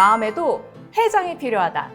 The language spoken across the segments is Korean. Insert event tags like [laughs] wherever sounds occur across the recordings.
마음에도 회장이 필요하다.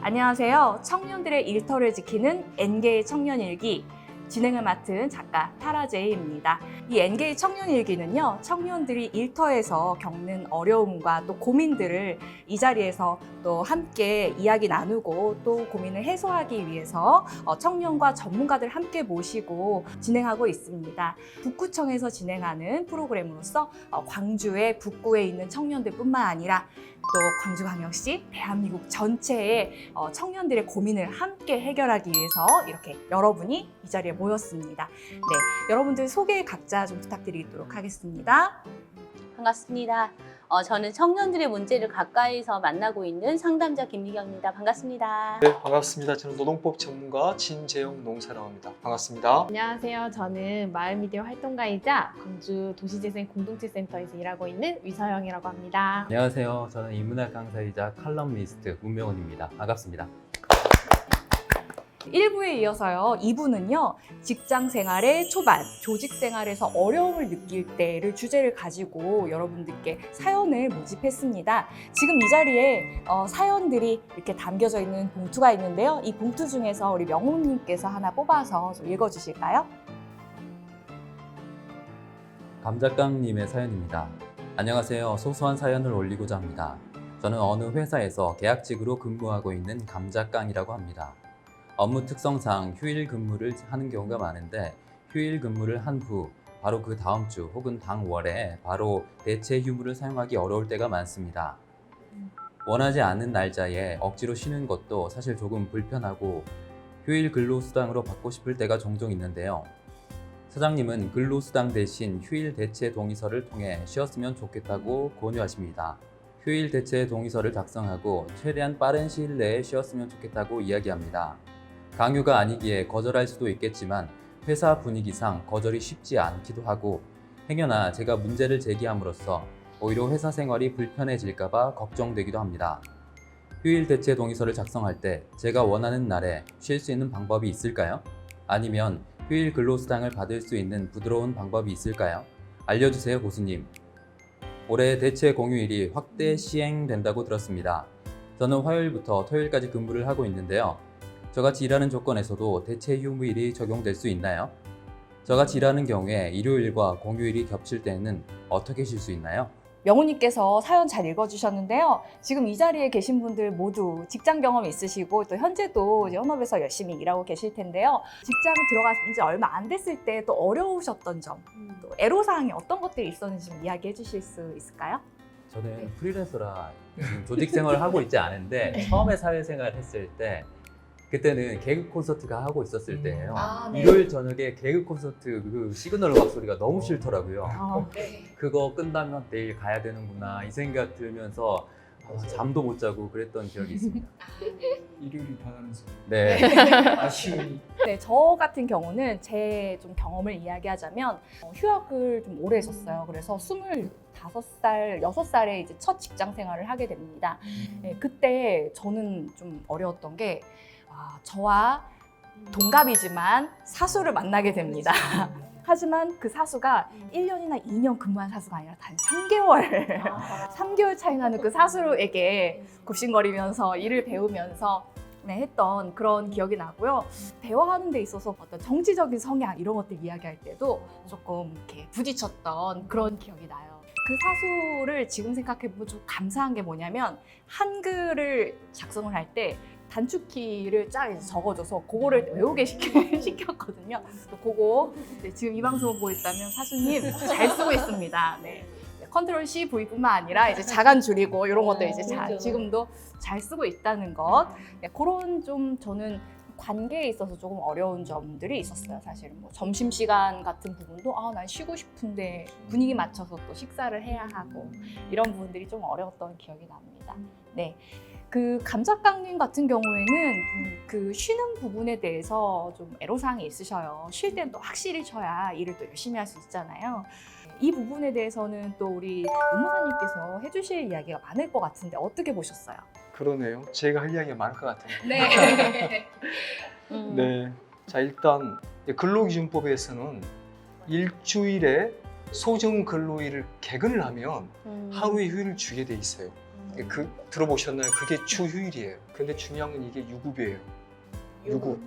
안녕하세요. 청년들의 일터를 지키는 N개의 청년일기 진행을 맡은 작가 타라 제이입니다. 이 N개의 청년일기는요, 청년들이 일터에서 겪는 어려움과 또 고민들을 이 자리에서 또 함께 이야기 나누고 또 고민을 해소하기 위해서 어, 청년과 전문가들 함께 모시고 진행하고 있습니다. 북구청에서 진행하는 프로그램으로서 어, 광주의 북구에 있는 청년들뿐만 아니라 또 광주광역시 대한민국 전체의 어, 청년들의 고민을 함께 해결하기 위해서 이렇게 여러분이 이 자리에 모였습니다. 네, 여러분들 소개 각자 좀 부탁드리도록 하겠습니다. 반갑습니다. 어, 저는 청년들의 문제를 가까이서 만나고 있는 상담자 김미경입니다. 반갑습니다. 네, 반갑습니다. 저는 노동법 전문가 진재영 농사라고 합니다. 반갑습니다. 안녕하세요. 저는 마을미디어 활동가이자 광주 도시재생 공동체센터에서 일하고 있는 위서영이라고 합니다. 안녕하세요. 저는 인문학 강사이자 칼럼니스트 문명훈입니다. 반갑습니다. 1부에 이어서요. 2부는요. 직장 생활의 초반, 조직 생활에서 어려움을 느낄 때를 주제를 가지고 여러분들께 사연을 모집했습니다. 지금 이 자리에 어, 사연들이 이렇게 담겨져 있는 봉투가 있는데요. 이 봉투 중에서 우리 명호님께서 하나 뽑아서 좀 읽어주실까요? 감작강님의 사연입니다. 안녕하세요. 소소한 사연을 올리고자 합니다. 저는 어느 회사에서 계약직으로 근무하고 있는 감작강이라고 합니다. 업무 특성상 휴일 근무를 하는 경우가 많은데 휴일 근무를 한 후 바로 그 다음 주 혹은 당월에 바로 대체 휴무를 사용하기 어려울 때가 많습니다. 원하지 않는 날짜에 억지로 쉬는 것도 사실 조금 불편하고 휴일 근로수당으로 받고 싶을 때가 종종 있는데요. 사장님은 근로수당 대신 휴일 대체 동의서를 통해 쉬었으면 좋겠다고 권유하십니다. 휴일 대체 동의서를 작성하고 최대한 빠른 시일 내에 쉬었으면 좋겠다고 이야기합니다. 강요가 아니기에 거절할 수도 있겠지만 회사 분위기상 거절이 쉽지 않기도 하고 행여나 제가 문제를 제기함으로써 오히려 회사 생활이 불편해질까봐 걱정되기도 합니다. 휴일 대체 동의서를 작성할 때 제가 원하는 날에 쉴 수 있는 방법이 있을까요? 아니면 휴일 근로수당을 받을 수 있는 부드러운 방법이 있을까요? 알려주세요, 고수님. 올해 대체 공휴일이 확대 시행된다고 들었습니다. 저는 화요일부터 토요일까지 근무를 하고 있는데요. 저같이 일하는 조건에서도 대체 휴무일이 적용될 수 있나요? 저같이 일하는 경우에 일요일과 공휴일이 겹칠 때는 어떻게 쉴 수 있나요? 명호님께서 사연 잘 읽어주셨는데요. 지금 이 자리에 계신 분들 모두 직장 경험 있으시고 또 현재도 이제 현업에서 열심히 일하고 계실 텐데요. 직장 들어간 지 얼마 안 됐을 때 또 어려우셨던 점, 또 애로사항이 어떤 것들이 있었는지 좀 이야기해 주실 수 있을까요? 저는 네. 프리랜서라 지금 조직 생활을 하고 있지 않은데 [laughs] 처음에 사회생활 했을 때 그때는 개그 콘서트가 하고 있었을 때예요. 아, 일요일 저녁에 개그 콘서트 그 시그널 음악 소리가 너무 싫더라고요. 아, 그거 끝나면 내일 가야 되는구나 이 생각 들면서 아, 잠도 못 자고 그랬던 기억이 있습니다. [laughs] 일요일이 반하면서 네. [laughs] 아쉬움이 네, 저 같은 경우는 제 좀 경험을 이야기하자면 어, 휴학을 좀 오래 했었어요. 그래서 25살, 6살에 이제 첫 직장 생활을 하게 됩니다. 네, 그때 저는 좀 어려웠던 게 아, 저와 동갑이지만 사수를 만나게 됩니다. [laughs] 하지만 그 사수가 1년이나 2년 근무한 사수가 아니라 단 3개월, 3개월 [laughs] 차이 나는 그 사수에게 굽신거리면서 일을 배우면서 네, 했던 그런 기억이 나고요. 대화하는 데 있어서 어떤 정치적인 성향 이런 것들 이야기할 때도 조금 이렇게 부딪혔던 그런 기억이 나요. 그 사수를 지금 생각해보면 좀 감사한 게 뭐냐면 한글을 작성을 할때 단축키를 쫙 적어줘서 그거를 외우게 시켜, [laughs] 시켰거든요. 또 그거 네, 지금 이 방송을 보고 있다면 사수님 잘 쓰고 있습니다. 네. 컨트롤 C, V뿐만 아니라 이제 자간 줄이고 이런 것들 이제 자, 지금도 잘 쓰고 있다는 것. 네, 그런 좀 저는 관계에 있어서 조금 어려운 점들이 있었어요. 사실은 뭐 점심 시간 같은 부분도 아 난 쉬고 싶은데 분위기 맞춰서 또 식사를 해야 하고 이런 부분들이 좀 어려웠던 기억이 납니다. 네. 그 감작강님 같은 경우에는 음, 그 쉬는 부분에 대해서 좀 애로사항이 있으셔요. 쉴 땐 또 확실히 쉬어야 일을 또 열심히 할 수 있잖아요. 이 부분에 대해서는 또 우리 의무사님께서 해주실 이야기가 많을 것 같은데 어떻게 보셨어요? 그러네요. 제가 할 이야기가 많을 것 같아요. 네. [laughs] 음. 네. 자 일단 근로기준법에서는 일주일에 소정 근로일을 개근을 하면 음. 하루의 휴일을 주게 돼 있어요. 그 들어보셨나요? 그게 주 휴일이에요. 근데 중요한 건 이게 유급이에요. 유급.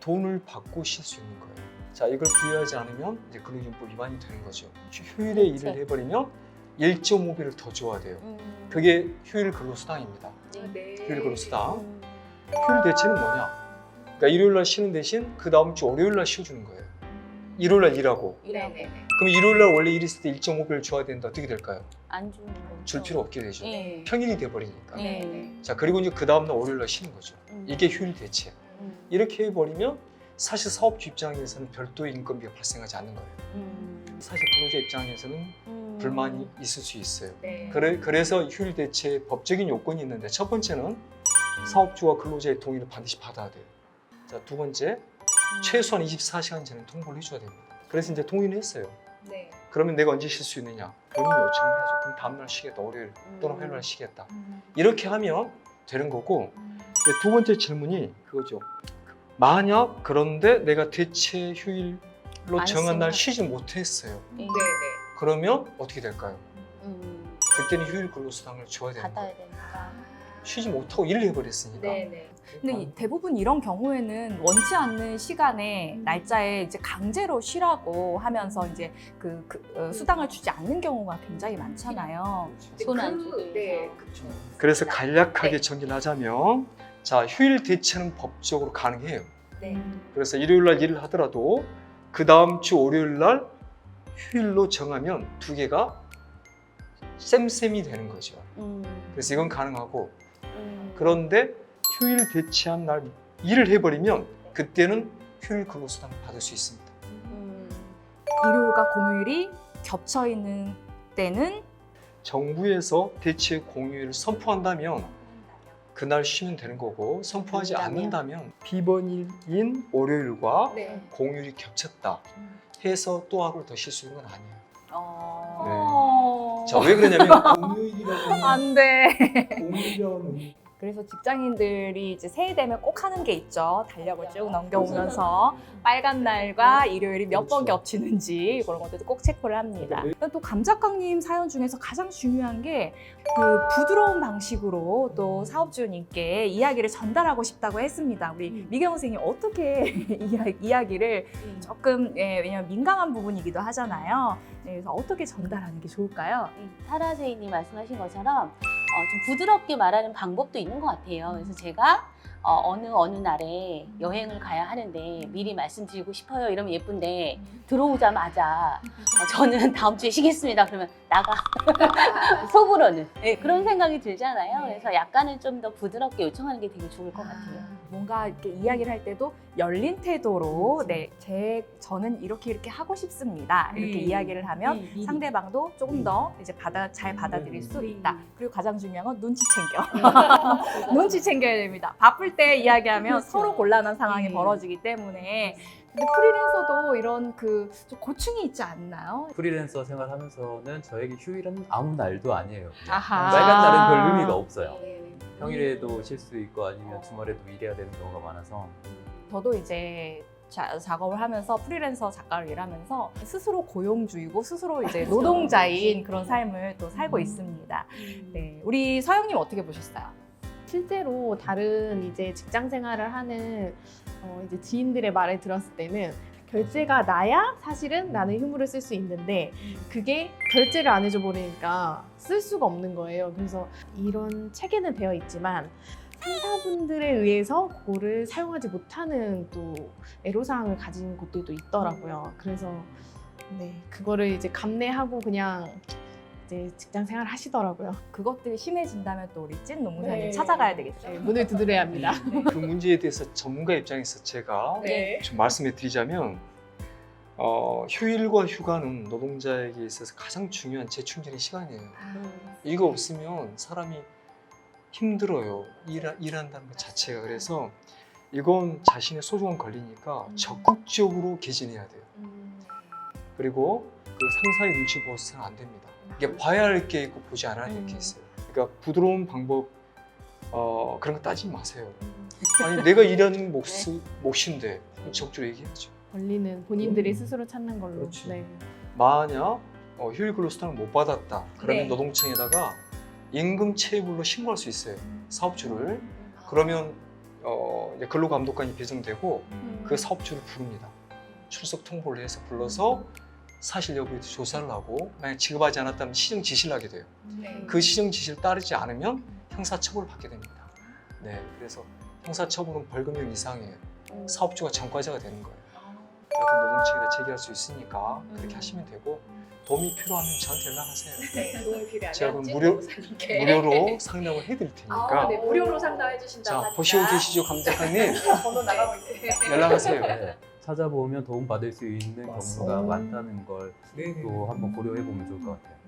돈을 받고 쉴 수 있는 거예요. 자, 이걸 부여하지 않으면 이제 근로기준법 위반이 되는 거죠. 휴일에 그렇죠. 일을 해버리면 1.5배를 더 줘야 돼요. 음. 그게 휴일 근로수당입니다. 네. 휴일 근로수당. 음. 휴일 대체는 뭐냐? 그러니까 일요일 날 쉬는 대신 그 다음 주 월요일 날 쉬어주는 거예요. 일요일 날 일하고. 일하고 그럼 일요일 날 원래 일 있을 때 1.5배를 줘야 되는데 어떻게 될까요? 안 주는 거죠. 줄 필요 없게 되죠. 예. 평일이 돼버리니까. 네. 자 그리고 이제 그 다음 날 월요일 날 쉬는 거죠. 음. 이게 휴일 대체. 음. 이렇게 해버리면 사실 사업주 입장에서는 별도의 인건비가 발생하지 않는 거예요. 음. 사실 근로자 입장에서는 음. 불만이 있을 수 있어요. 네. 그래, 그래서 휴일 대체 법적인 요건이 있는데 첫 번째는 사업주와 근로자의 동의를 반드시 받아야 돼요. 자, 두 번째, 음. 최소한 24시간 전에 통보를 해줘야 됩니다. 그래서 이제 동의를 했어요. 네. 그러면 내가 언제 쉴 수 있느냐? 본인이 요청을 해야죠. 그럼 다음날 쉬겠다, 월요일 또는 화요일 날 쉬겠다. 음. 이렇게 하면 되는 거고 음. 두 번째 질문이 그거죠. 만약 그런데 내가 대체 휴일로 안 정한 날 쉬지 못했어요. 네. 그러면 어떻게 될까요? 음. 그때는 휴일 근로수당을 줘야 되는 받아야 거예요. 되니까. 쉬지 못하고 일을 해버렸으니까. 네. 근데 이- 대부분 이런 경우에는 원치 않는 시간에 음. 날짜에 이제 강제로 쉬라고 하면서 이제 그, 그, 어, 수당을 주지 않는 경우가 굉장히 많잖아요. 손안 주고. 네, 그렇죠. 그래서 간략하게 네. 정리를 하자면 자 휴일 대체는 법적으로 가능해요. 네. 음. 그래서 일요일 날 일을 하더라도 그 다음 주 월요일 날 휴일로 정하면 두 개가 쌤쌤이 되는 거죠. 음. 그래서 이건 가능하고 음. 그런데 휴일 대체한 날 일을 해버리면 그때는 휴일 근로수당을 받을 수 있습니다. 음. 일요일과 공휴일이 겹쳐 있는 때는 정부에서 대체 공휴일을 선포한다면 그날 쉬면 되는 거고 선포하지 않는다면? 비번일인 월요일과 네. 공휴일이 겹쳤다 해서 또 하루 더 쉴 수 있는 건 아니에요. 어. 자왜 그러냐면 [laughs] 공휴일이라고 안 돼. 공휴일이라는 그래서 직장인들이 이제 새해 되면 꼭 하는 게 있죠. 달력을 쭉 넘겨오면서 [laughs] 빨간 날과 일요일이 몇번 그렇죠. 겹치는지 그런 것들도 꼭 체크를 합니다. 또 감작강님 사연 중에서 가장 중요한 게 그 부드러운 방식으로 또 사업주님께 이야기를 전달하고 싶다고 했습니다. 우리 음. 미경 선생님 어떻게 [laughs] 이야, 이야기를 음. 조금 예, 왜냐면 민감한 부분이기도 하잖아요. 네, 그래서 어떻게 전달하는 게 좋을까요? 음, 타라세이님 말씀하신 것처럼 어, 좀 부드럽게 말하는 방법도 있는 것 같아요. 그래서 제가 어, 느 어느 날에 여행을 가야 하는데 미리 말씀드리고 싶어요. 이러면 예쁜데 들어오자마자 어, 저는 [laughs] 다음 주에 쉬겠습니다. 그러면 나가 [laughs] 속으로는 네, 그런 생각이 들잖아요. 네. 그래서 약간은 좀 더 부드럽게 요청하는 게 되게 좋을 것 같아요. 뭔가 이렇게 이야기를 할 때도 열린 태도로 네, 제 저는 이렇게 이렇게 하고 싶습니다. 이렇게 음. 이야기를 하면 음. 상대방도 조금 더 이제 받아 잘 받아들일 수 음. 있다. 그리고 가장 중요한 건 눈치 챙겨. [laughs] 눈치 챙겨야 됩니다. 바쁠 때 이야기하면 그렇죠. 서로 곤란한 상황이 음. 벌어지기 때문에 근데 프리랜서도 이런 그좀 고충이 있지 않나요? 프리랜서 생활하면서는 저에게 휴일은 아무 날도 아니에요. 그냥. 아하. 빨간 날은 별 의미가 없어요. 네. 평일에도 쉴 수 있고 아니면 주말에도 일해야 되는 경우가 많아서 저도 이제 자- 작업을 하면서 프리랜서 작가를 일하면서 스스로 고용주이고 스스로 이제 노동자인 그런 삶을 또 살고 있습니다. 네, 우리 서영님 어떻게 보셨어요? 실제로 다른 이제 직장 생활을 하는 어, 이제 지인들의 말을 들었을 때는 결제가 나야 사실은 나는 휴무를 쓸 수 있는데 그게 결제를 안 해줘 버리니까 쓸 수가 없는 거예요. 그래서 이런 체계는 되어 있지만 상사분들에 의해서 그거를 사용하지 못하는 또 애로사항을 가진 곳들도 있더라고요. 그래서 네 그거를 이제 감내하고 그냥 이제 직장 생활 하시더라고요. 그것들이 심해진다면 또 우리 찐 노무사님 네. 찾아가야 되겠죠. 네, 문을 두드려야 합니다. 그 문제에 대해서 전문가 입장에서 제가 네. 좀 말씀해 드리자면 어, 휴일과 휴가는 노동자에게 있어서 가장 중요한 재충전의 시간이에요. 이거 없으면 사람이 힘들어요. 일, 일한다는 것 자체가. 그래서 이건 자신의 소중한 권리니까 음. 적극적으로 개진해야 돼요. 그리고 그 상사의 눈치 보아서는 안 됩니다. 이게 봐야 할 게 있고 보지 않아야 할게 음. 있어요. 그러니까 부드러운 방법 어, 그런 거 따지지 마세요. 아니 내가 일하는 몫이, 몫인데 적극적으로 얘기해야죠. 권리는 본인들이 음. 스스로 찾는 걸로. 그렇지. 네. 만약 어, 휴일 근로수당을 못 받았다. 그러면 네. 노동청에다가 임금 체불로 신고할 수 있어요. 사업주를. 그러면 어, 이제 근로감독관이 배정되고 그 사업주를 부릅니다. 출석 통보를 해서 불러서 사실 여부에 조사를 하고 만약 지급하지 않았다면 시정 지시를 하게 돼요. 네. 그 시정 지시를 따르지 않으면 형사처벌을 받게 됩니다. 네, 그래서 형사처벌은 벌금형 이상이에요. 사업주가 전과자가 되는 거예요. 여튼 노동청에다 제기할 수 있으니까 그렇게 하시면 되고 도움이 필요하면 저한테 연락하세요. [laughs] 네, 도움이 필요하면 제가 그럼 찐 무료-. 무료로 [laughs] 상담을 해드릴 아, 테니까 네, 무료로 상담해 주신다고 자 보시고 계시죠 감작가님 [laughs] 번호 나가고 있어요. 연락하세요. 네, 찾아보면 도움 받을 수 있는 맞습니다. 경로가 많다는 걸또 한번 고려해 보면 좋을 것 같아요.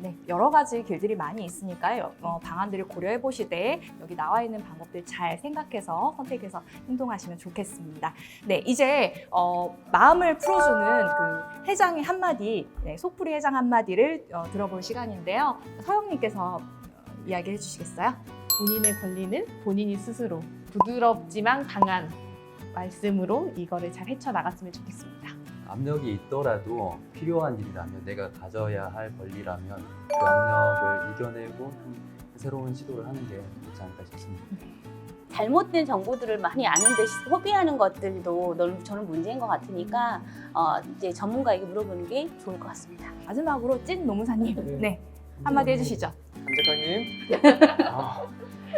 네, 여러 가지 길들이 많이 있으니까요. 어, 방안들을 고려해 보시되 여기 나와 있는 방법들 잘 생각해서 선택해서 행동하시면 좋겠습니다. 네, 이제 어, 마음을 풀어주는 그 회장의 한마디, 네, 속풀이 회장 한마디를 어, 들어볼 시간인데요. 서영님께서 어, 이야기해 주시겠어요? 본인의 권리는 본인이 스스로 부드럽지만 강한 말씀으로 이거를 잘 헤쳐나갔으면 좋겠습니다. 압력이 있더라도 필요한 일이라면 내가 가져야 할 권리라면 그 압력을 이겨내고 새로운 시도를 하는 게 좋지 않을까 싶습니다. 잘못된 정보들을 많이 아는데 소비하는 것들도 너무 저는 문제인 것 같으니까 어, 이제 전문가에게 물어보는 게 좋을 것 같습니다. 마지막으로 찐 노무사님, 네, 한마디 해주시죠. 감작가님 [laughs] 아,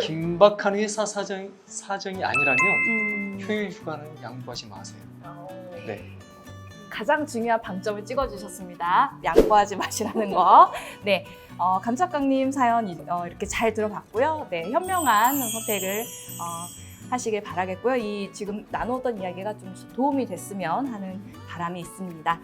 긴박한 회사 사정, 사정이 아니라면 음, 휴일 휴가는 양보하지 마세요. 네. 가장 중요한 방점을 찍어주셨습니다. 양보하지 마시라는 거. 네, 어, 감작강님 사연 이- 어, 이렇게 잘 들어봤고요. 네, 현명한 선택을 어, 하시길 바라겠고요. 이 지금 나누었던 이야기가 좀 도움이 됐으면 하는 바람이 있습니다.